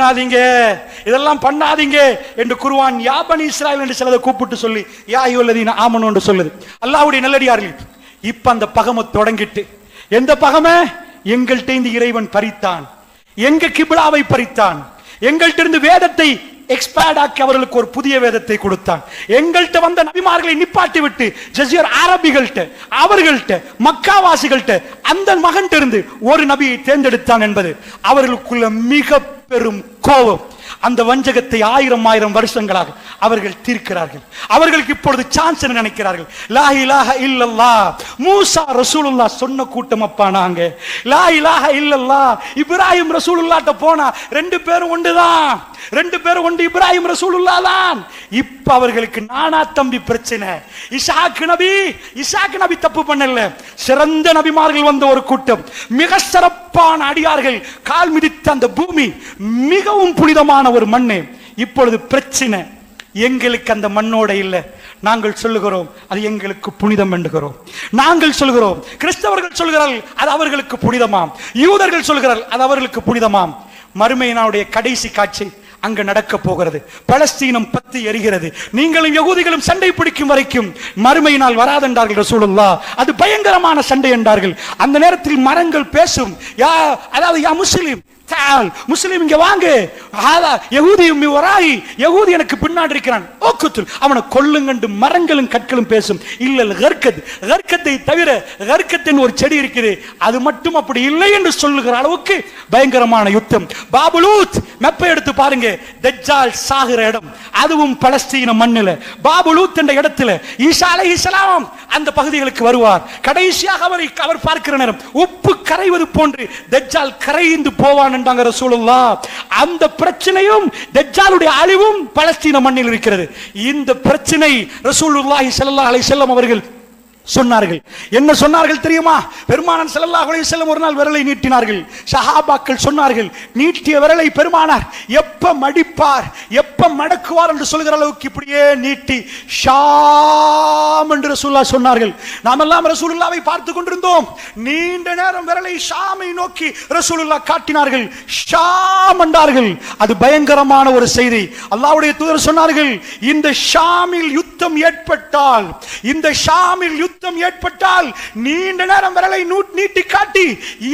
பண்ணாதீங்க. இதெல்லாம் பண்ணாதீங்க என்று குருவான் யாபன் இஸ்ராயல் என்று சிலதை கூப்பிட்டு சொல்லி யா ஐயோல்லதீன ஆமனு என்று சொல்லுது. அல்லாவுடைய நல்லடியார்கள் இப்ப அந்த பகமை தொடங்கிட்டு எந்த பகமை? எங்கள்கிட்ட இந்த இறைவன் பறித்தான். எங்க கிபிலாவை பறித்தான். எங்கள்கிட்ட இருந்து வேதத்தை எக்ஸ்பேர்ட் ஆக்கி அவர்களுக்கு ஒரு புதிய வேதத்தை கொடுத்தான். எங்கள்கிட்ட வந்த நபிமார்களை நிப்பாட்டி விட்டு ஜசியர் அரபிகள்கிட்ட அவர்கள்ட்ட மக்காவாசிகள்கிட்ட அந்த மகன்கிட்ட இருந்து ஒரு நபியை தேர்ந்தெடுத்தான் என்பது அவர்களுக்குள்ள மிக பெரும் கோபம். அந்த வஞ்சகத்தை ஆயிரம் ஆயிரம் வருஷங்களாக அவர்கள் தீர்க்கிறார்கள். அவர்களுக்கு இப்பொழுது சான்ஸ் நினைக்கிறார்கள். லா இலாஹ இல்லல்லா மூசா ரசூலுல்லா சொன்ன கூட்டம் அப்பா நாங்க. லா இலாஹ இல்லல்லா இப்ராஹிம் ரசூலுல்லாட்ட போனா ரெண்டு பேரும் ஒன்றுதான். ரெண்டு பேரும் ஒன்று இப்ராஹிம் ரசூலுல்லா தான் இப்ப அவர்களுக்கு நானா தம்பி பிரச்சனை. இசாக்கு நபி இசாக்கு நபி தப்பு பண்ணல. சிறந்த நபிமார்கள் வந்த ஒரு கூட்டம். மிக சிறப்பான அடியார்கள் கால் மிதித்த அந்த பூமி மிகவும் புனிதமான ஒரு மண்ணு. இப்பொழுது பிரச்சனை. எங்களுக்கு அந்த மண்ணோட இல்ல. நாங்கள் சொல்லுகிறோம் அது எங்களுக்கு புனிதம் என்கிறோம். நாங்கள் சொல்கிறோம் கிறிஸ்தவர்கள் சொல்கிறார்கள் அது அவர்களுக்கு புனிதமாம். யூதர்கள் சொல்கிறார்கள் அது அவர்களுக்கு புனிதமாம். மறுமையினாவுடைய கடைசி காட்சி அங்க நடக்க போகிறது. பலஸ்தீனம் பத்து எரிகிறது. நீங்களும் யகுதிகளும் சண்டை பிடிக்கும் வரைக்கும் மறுமையினால் வராதென்றார்கள் ரசூலுல்லா. அது பயங்கரமான சண்டை என்றார்கள். அந்த நேரத்தில் மரங்கள் பேசும். யா அதாவது யா முஸ்லீம். தால் முஸ்லீம் இங்க வாங்க. ஆதா யகூதி உம்மி வராய். யகூதி எனக்கு பின்னாடி இருக்கிறான். ஓக்குத்துல் அவனை கொல்லுங்கண்டு மரங்களும் கற்களும் பேசும். இல்லல் கர்க்கத். கர்க்கத்தை தவிர கர்க்கத்தின் ஒரு செடி இருக்குது. அது மட்டும் அப்படி இல்லை என்று சொல்லுகிற அளவுக்கு பயங்கரமான யுத்தம். பாபுலூத் மெப்பை எடுத்து பாருங்க. தஜ்ஜால் சாகிற இடம். அதுவும் பலஸ்தீன மண்ணில். பாபுலூத் என்ற இடத்துல ஈசா அலை இஸ்லாம் அந்த பகுதிகளுக்கு வருவார். கடைசியாக அவர் அவர் பார்க்கிற நேரம் உப்பு கரைவது போன்று தஜ்ஜால் கரைந்து போவான் என்றாங்க ரசூலுல்லா அந்த பிரச்சனையும் தஜ்ஜாலுடைய அழிவும் பலஸ்தீன மண்ணில் இருக்கிறது. இந்த பிரச்சனை ரசூலுல்லாஹி ஸல்லல்லாஹு அலைஹி வஸல்லம் அவர்கள் சொன்னார்கள். என்ன சொன்னார்கள் தெரியுமா? பெருமானார் செல்லல்லா அலைஹி செல்லும் ஒரு நாள் விரலை நீட்டினார்கள். சஹாபாக்கள் சொன்னார்கள் நீட்டிய விரலை பெருமானார் எப்ப மடிப்பார் எப்ப மடக்குவார் என்று சொல்கிற அளவுக்கு இப்படியே நீட்டி ஷாம் என்று ரசூல்லா சொன்னார்கள். நாமெல்லாம் ரசூலுல்லாவை பார்த்து கொண்டிருந்தோம். நீண்ட நேரம் விரலை ஷாமை நோக்கி ரசூலுல்லா காட்டினார்கள். ஷாம் என்றார்கள். அது பயங்கரமான ஒரு செய்தி. அல்லாவுடைய தூதர் சொன்னார்கள் இந்த ஷாமில் யுத்தம் ஏற்பட்டால் இந்த ஷாமில் யுத்தம் ஏற்பட்டால் நீண்ட நேரம் விரலை நீட்டி காட்டி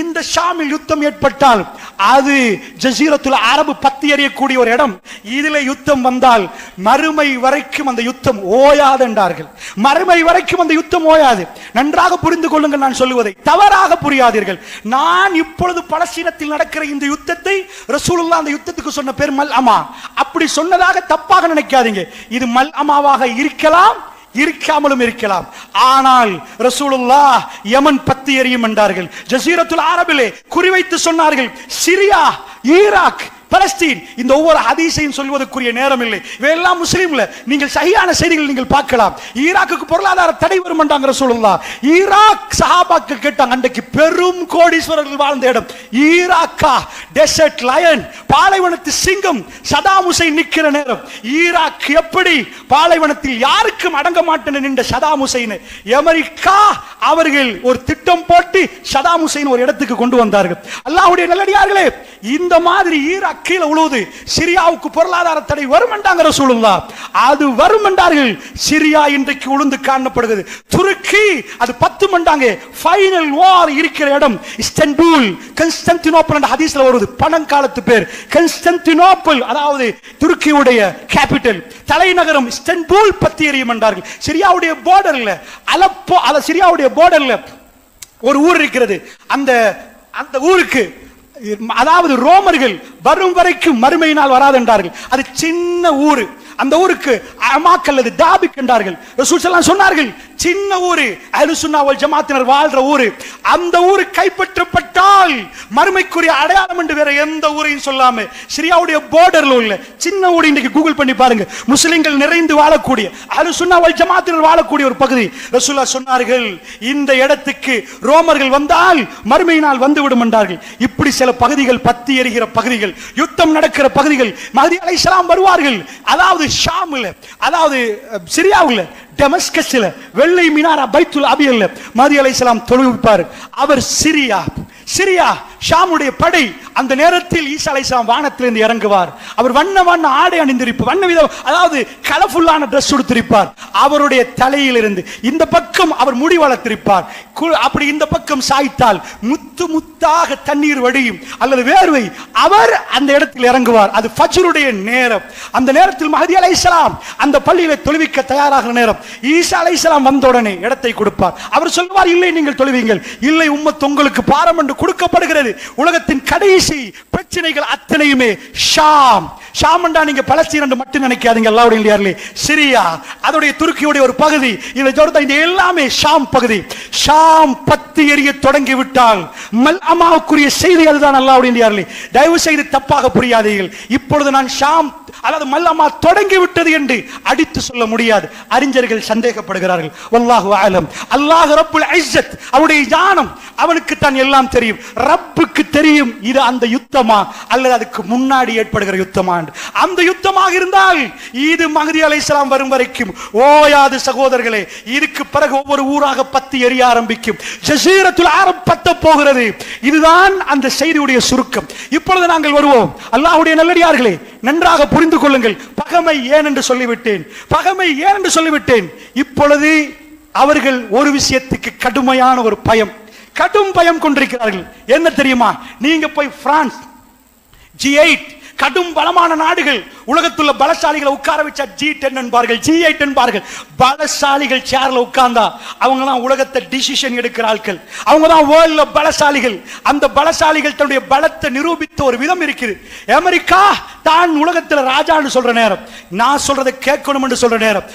இந்த ஷாமில் யுத்தம் ஏற்பட்டால் அது ஜசீரத்துல அரபு பத்தி எறியக்கூடிய ஒரு இடம். இதுல யுத்தம் வந்தால் மறுமை வரைக்கும் அந்த யுத்தம் ஓயாது என்றார்கள். மறுமை வரைக்கும் அந்த யுத்தம் ஓயாது. நன்றாக புரிந்து கொள்ளுங்கள் நான் சொல்லுவதை. தவறாக புரியாதீர்கள். நான் இப்பொழுது பலஸ்தீனத்தில் நடக்கிற இந்த யுத்தத்தை ரசூலுல்லா அந்த யுத்தத்துக்கு சொன்ன பேர் மல் அமா அப்படி சொன்னதாக தப்பாக நினைக்காதீங்க. இது மல் அமாவாக இருக்கலாம் இருக்காமலும் இருக்கலாம். ஆனால் ரசூலுல்லா யமன் பத்தி எரியும் என்றார்கள். ஜசீரத்துல் அரபிலே குறிவைத்து சொன்னார்கள். சிரியா ஈராக் பலஸ்தீன் இந்த ஒவ்வொரு ஹதீஸையும் சொல்வதற்குரிய நேரம் இல்லை இவையெல்லாம் முஸ்லீம்ல. நீங்கள் சரியான செய்திகள் நீங்கள் பார்க்கலாம். ஈராக்குக்கு பொருளாதார தடை வரும் என்றாங்க ரசூலுல்லாஹ் ஈராக் சஹாபாக்கு கேட்டாங்க அன்றைக்கு பெரும் கோடீஸ்வரர்கள் வாழ்ந்த இடம் ஈராக்கா. டெசர்ட் லயன் பாலைவனத்து சிங்கம் சதாம் ஹுசைன் நிற்கிற நேரம். ஈராக் எப்படி பாலைவனத்தில் யாருக்கும் அடங்க மாட்டேன் நின்ற சதாம் ஹுசைன். அமெரிக்கா அவர்கள் ஒரு திட்டம் போட்டு சதாம் ஹுசைன் ஒரு இடத்துக்கு கொண்டு வந்தார்கள். அல்லாஹ்வுடைய நல்லடியார்களே இந்த மாதிரி ஈராக் கீழே உழுவுது. சிரியாவுக்கு பொருளாதார தடை வரும் என்றாங்கிற சூழ்நிலா அது வரும் என்றார்கள். சிரியா இன்றைக்கு உளுந்து காணப்படுகிறது. துருக்கி அது பத்து மண்டாங்க ஃபைனல் வார் இருக்கிற இடம் இஸ்தன்புல் கன்ஸ்டன்டினோப்பல் என்ற ஹதீஸ்ல வருது. பணங்காலத்து பேர். கன்ஸ்டன்டினோப்பல் அதாவது துருக்கியுடைய கேபிட்டல் தலைநகரம் இஸ்தன்புல் பத்தி எரியும் என்றார்கள். சிரியாவுடைய போர்டர்ல அலப்போ அல சிரியாவுடைய போர்டர்ல ஒரு ஊர் இருக்கிறது. அந்த அந்த ஊருக்கு அதாவது ரோமர்கள் வரும் வரைக்கும் மறுமையினால் வராது என்றார்கள். அது சின்ன ஊர். அந்த ஊருக்கு அமாக்கல் அது தாபிக் என்றார்கள். சொன்னார்கள் சின்ன ஊரு அஹ்லுசுன்னா ஜமாத்தினர் வாழ்ற ஊரு. அந்த ஊரு கைப்பற்றப்பட்டால் மறுமைக்குரிய அடையாளம் என்று வேற எந்த ஊரையும் சொல்லாம சிரியாவுடைய போர்டர்ல உள்ள சின்ன ஊர் இன்னைக்கு கூகுள் பண்ணி பாருங்க. முஸ்லிம்கள் நிறைந்து வாழக்கூடிய அஹ்லுசுன்னா ஜமாத்தினர் வாழக்கூடிய ஒரு பகுதி. ரசூலுல்லாஹ் சொன்னார்கள் இந்த இடத்துக்கு ரோமர்கள் வந்தால் மறுமையினால் வந்து விடும் என்றார்கள். இப்படி சில பகுதிகள் பத்தி எரிகிற பகுதிகள் யுத்தம் நடக்கிற பகுதிகள் மஹதி அலை வருவார்கள். அதாவது ஷாம்ல அதாவது சிரியாவில் டெமஸ்கஸ்ல வெள்ளை மினாரா பைத்துல் அபியல்ல மஹதி தொழுவிப்பார். அவர் சிரியா சிரியா ஷாமுடைய படை அந்த நேரத்தில் ஈசா அலைஹிஸ்ஸலாம் வானத்திலிருந்து இறங்குவார். அவர் வண்ண வண்ண ஆடை அணிந்திருப்பார் வண்ண விதம் அதாவது கலர்ஃபுல்லான ட்ரெஸ் உடுத்திருப்பார். அவருடைய தலையிலிருந்து இந்த பக்கம் அவர் முடி வளர்த்திருப்பார். அப்படி இந்த பக்கம் சாய்த்தால் முத்து முத்தாக தண்ணீர் வடியும். அல்லது வேர்வை அவர் அந்த இடத்தில் இறங்குவார். அது ஃபஜ்ருடைய நேரம். அந்த நேரத்தில் மஹதி அலைஹிஸ்ஸலாம் அந்த பள்ளியில தொழுவிக்க தயாராகிற நேரம். ஈசா அலைஹிஸ்ஸலாம் வந்த உடனே இடத்தை கொடுப்பார். அவர் சொல்வார் இல்லை நீங்கள் தொழுவீங்கள். இல்லை உம்மத் உங்களுக்கு பாரம் என்று கொடுக்கப்படுகிறது. இருக்கிறது உலகத்தின் கடைசி பிரச்சனைகள் அத்தனையுமே ஷாம். ஷாம் நீங்க பலஸ்தீன் என்று மட்டும் நினைக்காதீங்க எல்லாருடைய இல்லையார்களே சிரியா அதோடைய துருக்கியுடைய ஒரு பகுதி. இந்த ஜோர்தா இந்த எல்லாமே ஷாம் பகுதி. ஷாம் பத்து எரிய தொடங்கி விட்டால் மல் அமாவுக்குரிய செய்தி அதுதான் அல்லாவுடைய இல்லையார்களே தயவு செய்து தப்பாக புரியாதீர்கள். இப்பொழுது நான் ஷாம் அதாவது மல்லம்மா தொடங்கி விட்டது என்று அடித்து சொல்ல முடியாது. அறிஞர்கள் சந்தேகப்படுகிறார்கள். வல்லாஹு ஆலம் அல்லாஹ் ரப்புல் இஸ்ஸத். அவருடைய ஞானம் அவனுக்கு தான் எல்லாம் தெரியும். ரப்புக்கு தெரியும் இது அந்த யுத்தமா? அல்லது அதுக்கு முன்னாடி ஏற்படுகிற யுத்தமா அந்த யுத்தமாக இருந்தால் இது மகதி அலைஹிஸ்ஸலாம் வரும் வரைக்கும் ஓயாது சகோதரர்களே இதுக்கு பிறகு ஒவ்வொரு ஊராக பத்தி எரிய ஆரம்பிக்கும். ஜசீரத்துல் ஆரம் பத்த போகிறது. இதுதான் அந்த செய்தியுடைய சுருக்கம். இப்பொழுது நாங்கள் வருவோம். அல்லாஹுடைய நல்லடியார்களே நன்றாக புரிந்து கொள்ளுங்கள். பகமை ஏன் என்று சொல்லிவிட்டேன். பகமை ஏன் என்று சொல்லிவிட்டேன். இப்பொழுது அவர்கள் ஒரு விஷயத்துக்கு கடுமையான ஒரு பயம். கடும் பயம் கொண்டிருக்கிறார்கள். என்ன தெரியுமா? நீங்க போய் பிரான்ஸ் ஜி எயிட் கடும் பலமான நாடுகள். உலகத்துள்ள பலசாலிகளை உட்கார வச்சா ஜி டென் என்பார்கள் ஜி எயிட் என்பார்கள். பலசாலிகள் சேர்ல உட்கார்ந்தா அவங்க தான் உலகத்தை டிசிஷன் எடுக்கிற ஆட்கள். அவங்க தான் வேர்ல்ட்ல பலசாலிகள். அந்த பலசாலிகள் தன்னுடைய பலத்தை நிரூபித்த ஒரு விதம் இருக்குது. அமெரிக்கா தான் உலகத்துல ராஜான்னு சொல்ற நேரம். நான் சொல்றதை கேட்கணும் என்று சொல்ற நேரம்.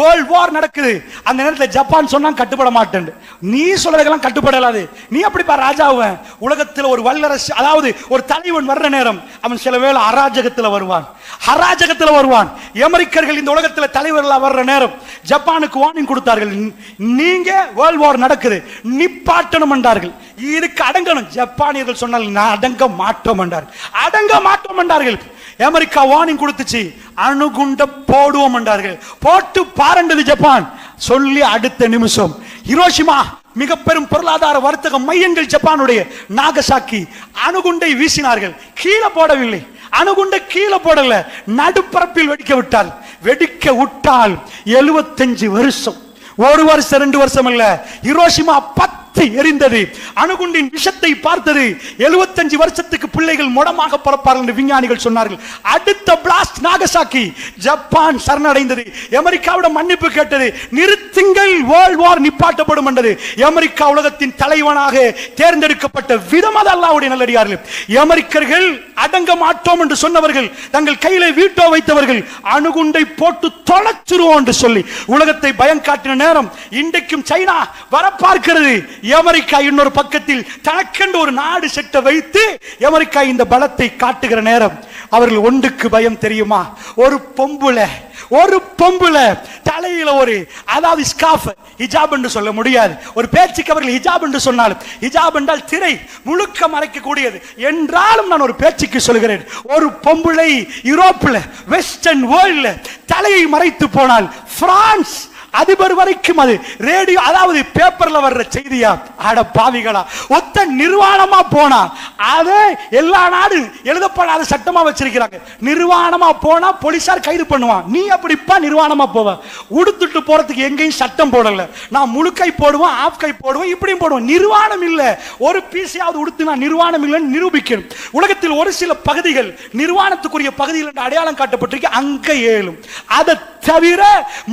வேர்ல்ட் வார் நடக்குது. அந்த நேரத்தில் ஜப்பான் சொன்னா கட்டுப்பட மாட்டேன். நீ சொல்றதுக்கெல்லாம் கட்டுப்படலாது. நீ அப்படிப்பா ராஜாவன் உலகத்தில் ஒரு வல்லரசு அதாவது ஒரு தலைவன் வர்ற நேரம். அவன் சில வேளை அராஜகத்துல வருவான். அராஜகத்துல வருவான். அமெரிக்கர்கள் இந்த உலகத்துல தலைவர்களாக வர்ற நேரம் ஜப்பானுக்கு வார்னிங் கொடுத்தார்கள். நீங்க வேர்ல்ட் வார் நடக்குது. நிப்பாட்டணும் என்றார்கள். இதுக்கு அடங்கணும். ஜப்பானியர்கள் சொன்னால் நான் அடங்க மாட்டோம் என்றார்கள் அடங்க மாட்டோம் என்றார்கள். அமெரிக்கா வார்னிங் கொடுத்துச்சு. அணுகுண்ட போடுவோம் என்றார்கள். போட்டு பாருண்டது ஜப்பான். சொல்லி அடுத்த நிமிஷம். ஹிரோஷிமா மிக பெரும் பொருளாதார வர்த்தக மையங்கள் ஜப்பானுடைய நாகசாக்கி அணுகுண்டை வீசினார்கள். கீழே போடவில்லை. அணுகுண்டை கீழே போடல. நடுப்பரப்பில் வெடிக்க விட்டால் வெடிக்க விட்டால் எழுபத்தஞ்சு வருஷம். ஒரு வருஷம் ரெண்டு வருஷம் இல்ல. ஹிரோஷிமா பத்து எரிந்தது. அணுகுண்டின் விஷத்தை பார்த்தது. 75 வருஷத்துக்கு பிள்ளைகள் முடமாக பிறப்பார்கள் என்று விஞ்ஞானிகள் சொன்னார்கள். அடுத்த பிளாஸ்ட் நாகசாக்கி ஜப்பான் சரணடைந்தது. அமெரிக்காவிடம் மன்னிப்பு கேட்டது. நிறுத்துங்கள் வேர்ல்ட் வார் நிப்பாட்டப்படும் என்றது. அமெரிக்கா உலகத்தின் தலைவனாக தேர்ந்தெடுக்கப்பட்ட விதம் அது அல்லாவுடைய நல்லடியார்கள். அமெரிக்கர்கள் அடங்க மாட்டோம் என்று சொன்னவர்கள் தங்கள் கையில வீட்டோ வைத்தவர்கள் அணுகுண்டை போட்டு தொலைச்சிருவோம் என்று சொல்லி உலகத்தை பயம் காட்டின நேரம் இன்றைக்கும் சைனா வரப்பார்க்கிறது. அமெரிக்கா இன்னொரு பக்கத்தில் தனக்கென்று ஒரு நாடு செட்ட வைத்து அமெரிக்கா இந்த பலத்தை காட்டுகிற நேரம். அவர்கள் ஒன்றுக்கு பயம் தெரியுமா? ஒரு பொம்புல ஒரு பொம்புல தலையில ஒரு அதாவது ஸ்காஃப் ஹிஜாப் என்று சொல்ல முடியாது. ஒரு பேச்சுக்கு அவர்கள் ஹிஜாப் என்று சொன்னாலும் ஹிஜாப் என்றால் திரை முழுக்க மறைக்கக்கூடியது. என்றாலும் நான் ஒரு பேச்சுக்கு சொல்கிறேன். ஒரு பொம்புளை யூரோப்பில் வெஸ்டர்ன் வேர்ல்டில் தலையை மறைத்து போனால் பிரான்ஸ் அதிபர் வரைக்கும் அது ரேடியோ அதாவது பேப்பர்ல வர்ற செய்தியா? அட பாவிகளா. ஒத்த நிர்வாணமா போனா அதை எல்லா நாடு எழுதப்படாத சட்டமா வச்சிருக்கிறாங்க. நிர்வாணமா போனா போலீசார் கைது பண்ணுவான். நீ அப்படிப்பா நிர்வாணமா போவ. உடுத்துட்டு போறதுக்கு எங்கேயும் சட்டம் போடல. நான் முழு கை போடுவேன் ஆஃப் கை போடுவேன் இப்படியும் போடுவேன். நிர்வாணம் இல்ல. ஒரு பீஸையாவது உடுத்து நான் நிர்வாணம் இல்லைன்னு நிரூபிக்கணும். உலகத்தில் ஒரு சில பகுதிகள் நிர்வாணத்துக்குரிய பகுதிகள் என்று அடையாளம் காட்டப்பட்டிருக்கு. அங்க ஏழும். அதை தவிர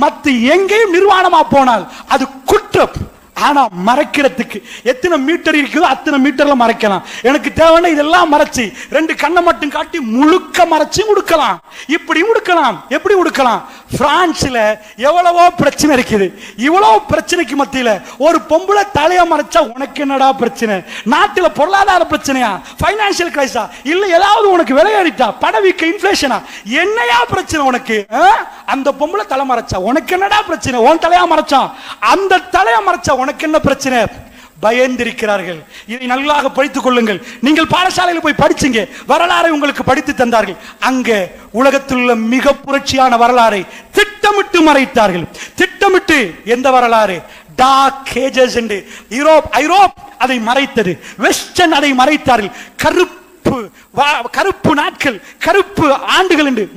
மத்த எங்கேயும் நிர்வாணமா போனால் அது குற்றம். ஆனா மறைக்கிறதுக்கு எத்தனை மீட்டர் இருக்குதோ அத்தனை மீட்டர்ல மறைக்கலாம். எனக்கு தேவையான இதெல்லாம் மறைச்சு ரெண்டு கண்ணை மட்டும் காட்டி முழுக்க மறைச்சு உடுக்கலாம். இப்படி உடுக்கலாம் எப்படி உடுக்கலாம்? பிரான்ஸ்ல எவ்வளவோ பிரச்சனை இருக்குது. இவ்வளவு பிரச்சனைக்கு மத்தியில ஒரு பொம்பளை தலைய மறைச்சா உனக்கு என்னடா பிரச்சனை? நாட்டுல பொருளாதார பிரச்சனையா? பைனான்சியல் கிரைஸா இல்ல ஏதாவது உனக்கு விளையாடிட்டா பணவீக்க இன்ஃபிளேஷனா என்னையா பிரச்சனை உனக்கு? ஆ? அந்த பொம்பளை தலை மறைச்சா உனக்கு என்னடா பிரச்சனை? உன் தலையா மறைச்சா? அந்த தலையா மறைச்சா உனக்கு என்ன பிரச்சனை? பயந்திருக்கிறார்கள். இதை நல்லாக படித்துக் கொள்ளுங்கள். நீங்கள் பாடசாலையில் போய் படிச்சீங்க. வரலாறை உங்களுக்கு படித்து தந்தார்கள். அங்க உலகத்தில் உள்ள மிக புரட்சியான வரலாறை திட்டமிட்டு மறைத்தார்கள். திட்டமிட்டு எந்த வரலாறு? டார்க் ஏஜஸ் என்று யூரோப் ஐரோப் அதை மறைத்தது. வெஸ்டர்ன் அதை மறைத்தார்கள். கருப்பு கருப்பு நாட்கள் கருப்பு ஆண்டுகள் என்று